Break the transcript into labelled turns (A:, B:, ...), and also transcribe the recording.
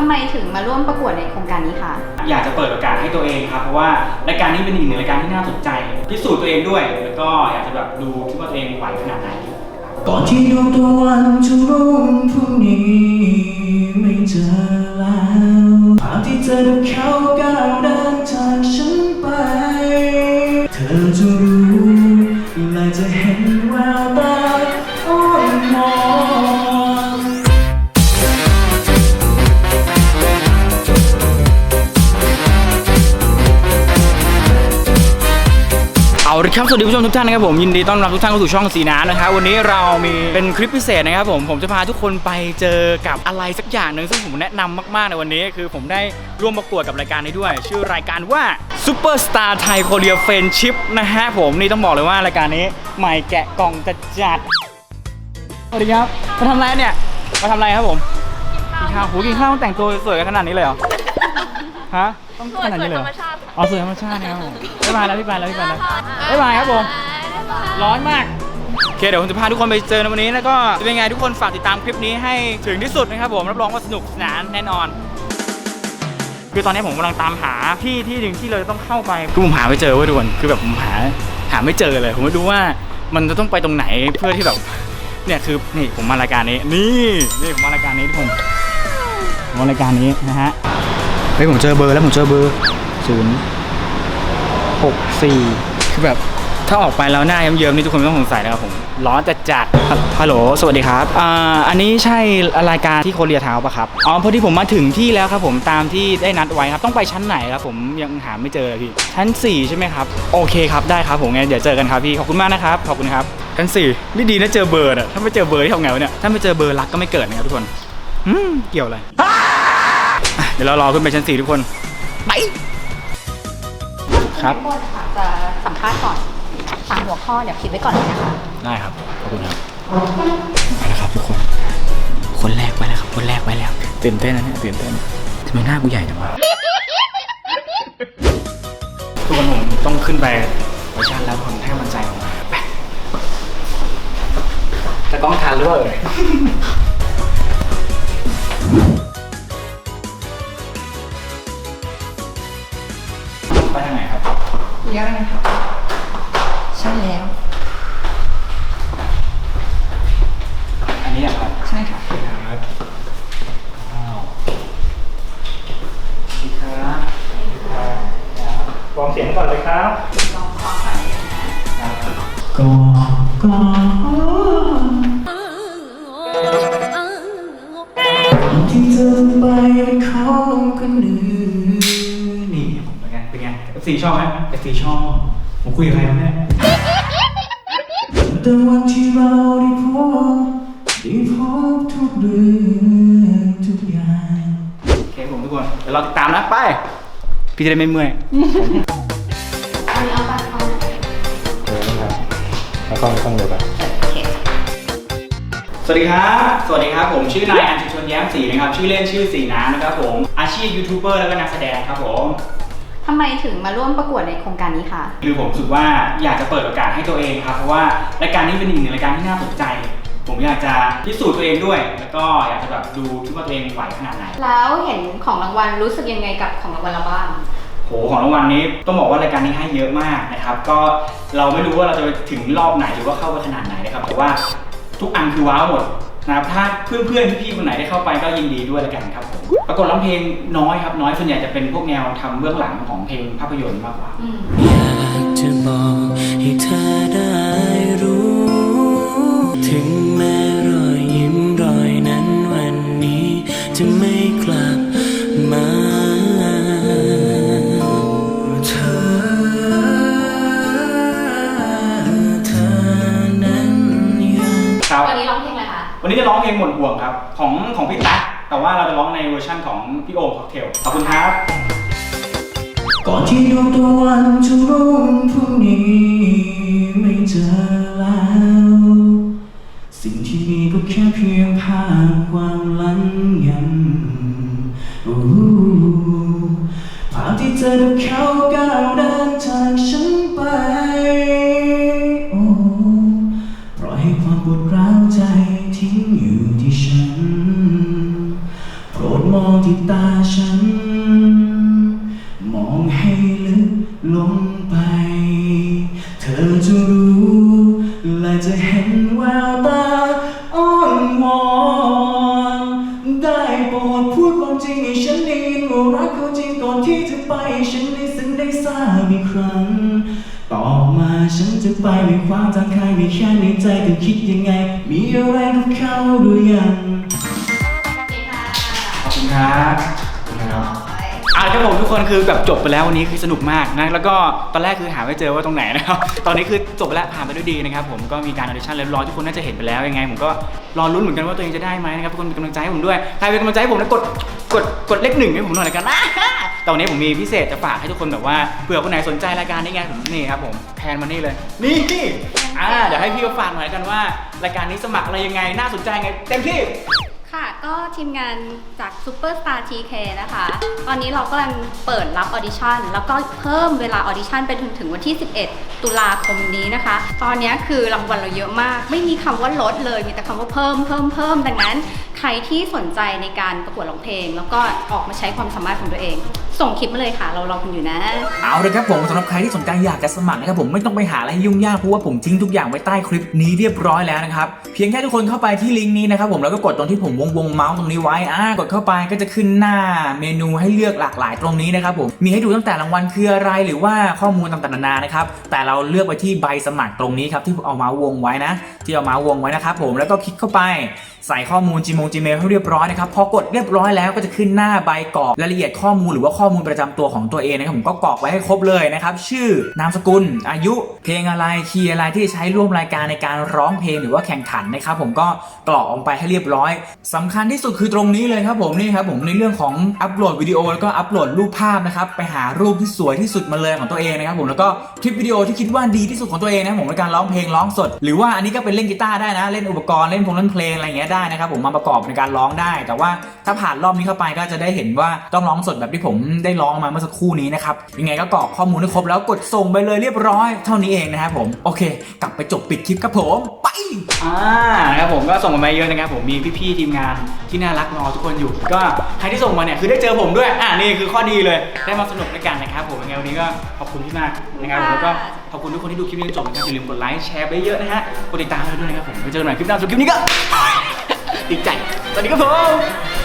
A: ทำไมถึงมาร่วมประกวดในโครงการนี้คะ
B: อยากจะเปิดโอกาสให้ตัวเองครับ เพราะว่ารายการนี้เป็นอีกหนึ่งรายการที่น่าสนใจ พิสูจน์ตัวเองด้วย แล้วก็อยากจะแบบดูที่ว่าตัวเองไหวขนาดไหน
C: ก่อนที่ดวงตะวันจะรุ่งพรุ่งนี้ไม่เจอแล้วภาพที่เธอกับเขาก้าวเดิน เอา
B: ละครับสวัสดีผู้ชมทุกท่านนะครับผมยินดีต้อนรับทุกท่านเข้าสู่ช่องสีน้ำนะครับวันนี้เรามีเป็นคลิปพิเศษนะครับผมผมจะพาทุกคนไปเจอกับอะไรสักอย่างหนึ่งซึ่งผมแนะนำมากๆในวันนี้ คือผมได้ร่วมประกวดกับรายการนี้ด้วย ชื่อรายการว่า Super Star Thai Korea Friendship นะฮะผมนี่ต้องบอกเลยว่ารายการนี้ใหม่แกะกล่องจะจัดสวัสดีครับมาทำอะไรเนี่ยมาทำอะไรครับผมกินข้าวโหกินข้าวต้องแต่งตัวสวยกันขนาดนี้เลยเหรอฮะ ต้องขนาดนี้เลยเหรออ๋อสวยธรรมชาตินะครับผมบ๊ายบายแล้วพี่บายแล้วพี่บายแล้วบ๊ายบายครับผม ร้อนมาก โอเคเดี๋ยวผมจะพาทุกคนไปเจอในวันนี้แล้วก็จะเป็นไงทุกคนฝากติดตามคลิปนี้ให้ถึงที่สุดนะครับผมรับรองว่าสนุกสนานแน่นอน คือตอนนี้ผมกำลังตามหาที่ที่หนึ่งที่เราจะต้องเข้าไปคือผมหาไม่เจอเว้ยทุกคนคือแบบผมหาหาไม่เจอเลย ผมไม่รู้ว่ามันจะต้องไปตรงไหนเพื่อที่แบบเนี่ยคือนี่ผมมารายการนี้ นี่นี่ผมมารายการนี้ทุกคนผมมารายการนี้นะฮะ เฮ้ยผมเจอเบอร์แล้วผมเจอเบอร์ศูนย์หกสี่คือแบบถ้าออกไปแล้วหน้าเยิ้มๆนี่ทุกคนไม่ต้องสงสัยนะครับผมร้อนจัดจัดฮัลโหลสวัสดีครับอ่าอันนี้ใช่รายการที่โคเรียเท้าปะครับอ๋อพอดีผมมาถึงที่แล้วครับผมตามที่ได้นัดไว้ครับต้องไปชั้นไหนครับผมยังหาไม่เจอเลยพี่ชั้น 4 ใช่ไหมครับโอเคครับได้ครับผมงั้นเดี๋ยวเจอกันครับพี่ขอบคุณมากนะครับขอบคุณครับชั้น4นี่ดีนะเจอเบอร์อะถ้าไม่เจอเบอร์ที่ทำไงวะเนี่ยถ้าไม่เจอเบอร์รักก็ไม่เกิดนะครับทุกคนอืมเกี่ยวอะไร ดี๋ยวเรารอขึ้นไปชั้น4ทุกคน ไป ครับ
A: ทุกคนค่ะจะสัมภาษณ์ก่อนสามหัวข้อเดี๋ยวคิดไว้ก่อนเลยนะคะ
B: ได้ครับ ขอบคุณครับไปแล้วครับทุกคน คนแรกไปแล้วครับ คนแรกไปแล้ว ตื่นเต้นนะเนี่ยตื่นเต้นทำไมหน้ากูใหญ่จังวะทุกคนผมต้องขึ้นไปเวอร์ชันแล้วคนให้กำลังใจผมมาไปจะกล้องทันหรือเปล่าเอ่ย ไปทางไหนครับ
A: เยอะเลยค่ะใช่แล้ว
B: อันนี้อะครับ
A: ใช่ค่ะ
B: ครับว้าวสวัสดีครับวางเสียงก่อนเลยครับ
A: ลองฟังก่อนเลยนะ
C: ก็ก็ที่เธอไปของคนอื่นนี่
B: เป็นไง เป็นไง FC ชอบไหม FC ชอบ
C: ผมคุยกับใครครับเนี่ยแต่วันที่เราได้พบได้พบทุกเรื่องทุกอย่าง
B: โอเคผมทุกคน เดี๋ยวเราติดตามนะไป พี่จะได้ไม่เมื่อย
A: อันนี้เอาไปเอา
D: แล้วก็ต้องเดี๋ยวแบบ
A: โอเค
B: สวัสดีครับ สวัสดีครับ ผมชื่อนายอัญชุชนแย้มศรีนะครับ ชื่อเล่นชื่อสีน้ำนะครับผม อาชีพยูทูบเบอร์แล้วก็นักแสดงครับผม
A: ทำไมถึงมาร่วมประกวดในโครงการนี้คะ
B: คือผมรู้สึกว่าอยากจะเปิดโอกาสให้ตัวเองครับ เพราะว่ารายการนี้เป็นอีกหนึ่งรายการที่น่าสนใจ ผมอยากจะพิสูจน์ตัวเองด้วย แล้วก็อยากจะแบบดูที่ว่าตัวเองไหวขนาดไหน
A: แล้วเห็นของรางวัลรู้สึกยังไงกับของรางวัลเราบ้าง
B: โหของรางวัลนี้ต้องบอกว่ารายการนี้ให้เยอะมากนะครับ ก็เราไม่รู้ว่าเราจะไปถึงรอบไหนหรือว่าเข้าไปขนาดไหนนะครับ แต่ว่าทุกอันคือว้าวหมด นะครับถ้าเพื่อนๆพี่ๆคนไหนได้เข้าไปก็ยินดีด้วยแล้วกันครับผมปรากฏร้องเพลงน้อยครับน้อยส่วนใหญ่จะเป็นพวกแนวทำเบื้องหลังของเพลงภาพยนตร์มากกว่า
A: อืม
C: อยากจะบอกให้เธอ
B: ห่วงครับ ของของพี่ตั๊กแต่ว่าเราจะร้องในเวอร์ชั่นของพี่โอค็อกเทลขอบคุณครับ
C: ก่อนที่ดวงตะวันจะรุ่งพรุ่งนี้ไม่เจอแล้ว สิ่งที่มีก็แค่เพียงภาพความลังยังภาพที่เธอกับเขาก้าวเดิ จะเห็นแววตาอ้อนวอนได้โปรดพูดความจริงให้ฉันได้ยินว่ารักเขาจริงก่อนที่จะไปฉันได้ซึ้งได้ทราบอีกครั้ง ต่อมาฉันจะไปไม่ขวางทางใครไม่แค่ในใจเธอคิดยังไง มีอะไรกับเขาหรือยัง
E: ขอบคุณครับ ครับผมทุกคนคือแบบจบไปแล้ววันนี้คือสนุกมากนะแล้วก็ตอนแรกคือหาไม่เจอว่าตรงไหนนะครับตอนนี้คือจบไปแล้วผ่านไปด้วยดีนะครับผมก็มีการออดิชั่นเรียบร้อยทุกคนน่าจะเห็นไปแล้วยังไงผมก็รอลุ้นเหมือนกันว่าตัวเองจะได้ไหมนะครับทุกคนเป็นกำลังใจให้ผมด้วยใครเป็นกำลังใจให้ผมนะกดกดกดเลขหนึ่งให้ผมหน่อยละกันนะตอนนี้ผมมีพิเศษจะฝากให้ทุกคนแบบว่าเผื่อคนไหนสนใจรายการนี้ไงผมนี่ครับผมแพนมานี่เลยนี่อ่าเดี๋ยวให้พี่เขาฝากหน่อยละกันว่า รายการนี้สมัครอะไรยังไงน่าสนใจไงเต็มที่
A: ค่ะ ก็ทีมงานจาก Superstar TK นะคะ ตอนนี้เรากำลังเปิดรับออดิชั่น แล้วก็เพิ่มเวลาออดิชั่นไปถึงถึงวันที่ 11 ตุลาคมนี้นะคะ ตอนนี้คือรางวัลเราเยอะมาก ไม่มีคำว่าลดเลย มีแต่คำว่าเพิ่ม เพิ่ม เพิ่ม ดังนั้น ใครที่สนใจในการประกวดร้องเพลง แล้วก็ออกมาใช้ความสามารถของตัวเอง ส่งคลิปมาเลยค่ะ เรารอคุณอยู่นะ
B: เอาเลยครับผมสำหรับใครที่สนใจอยากจะสมัครนะครับผมไม่ต้องไปหาอะไรให้ยุ่งยากเพราะว่าผมทิ้งทุกอย่างไว้ใต้คลิปนี้เรียบร้อยแล้วนะครับเพียงแค่ทุกคนเข้าไปที่ลิงก์นี้นะครับผมแล้วก็กดตรงที่ผมวงวงเมาส์ตรงนี้ไว้อ่ากดเข้าไปก็จะขึ้นหน้าเมนูให้เลือกหลากหลายตรงนี้นะครับผมมีให้ดูตั้งแต่รางวัลคืออะไรหรือว่าข้อมูลต่างๆนานานะครับแต่เราเลือกไปที่ใบสมัครตรงนี้ครับที่เอามาวงไว้นะ ที่เอามาวงไว้นะครับผมแล้วก็คลิกเข้าไปใส่ข้อมูล Gmail Gmail ให้เรียบร้อยนะครับ พอกดเรียบร้อยแล้วก็จะขึ้นหน้าใบกรอกรายละเอียดข้อมูลหรือว่าข้อมูลประจำตัวของตัวเองนะครับผมก็กรอกไว้ให้ครบเลยนะครับ ชื่อนามสกุล อายุ เพลงอะไรคีย์อะไรที่ใช้ร่วมรายการในการร้องเพลงหรือว่าแข่งขันนะครับผมก็กรอกออกไปให้เรียบร้อยสำคัญที่สุดคือตรงนี้เลยครับผมนี่ครับผมในเรื่องของอัปโหลดวิดีโอแล้วก็อัปโหลดรูปภาพนะครับไปหารูปที่สวยที่สุดมาเลยของตัวเองนะครับผมแล้วก็คลิปวิดีโอที่คิดว่าดีที่สุดของตัวเองนะผมในการร้องเพลงร้องสด หรือว่าอันนี้ก็เป็นเล่นกีตาร์ได้นะเล่นอุปกรณ์เล่นพงเล่นเพลงอะไรเงี้ยได้นะครับผมมาประกอบในการร้องได้ แต่ว่าถ้าผ่านรอบนี้เข้าไปก็จะได้เห็นว่าต้องร้องสดแบบที่ผมได้ร้องมาเมื่อสักครู่นี้นะครับยังไงก็กรอกข้อมูลให้ครบแล้วกดส่งไปเลยเรียบร้อยเท่านี้เองนะครับผมโอเค กลับไปจบปิดคลิปครับผมไป
E: อ่านะครับผมก็ส่งมาเยอะนะครับผมมีพี่ๆทีมงานที่น่ารักรอทุกคนอยู่ ก็ใครที่ส่งมาเนี่ยคือได้เจอผมด้วยอ่านี่คือข้อดีเลยได้มาสนุกด้วยกันนะครับผมยังไงวันนี้ก็ขอบคุณพี่มากนะครับผมแล้วก็ขอบคุณทุกคนที่ดูคลิปนี้จนจบนะครับอย่าลืมกดไลค์แชร์ไปเยอะนะฮะกดติดตามให้ด้วยนะครับผมไปเจอกันใหม่คลิปหน้าสุดคลิปนี้ก็ ดีใจสวัสดีครับผม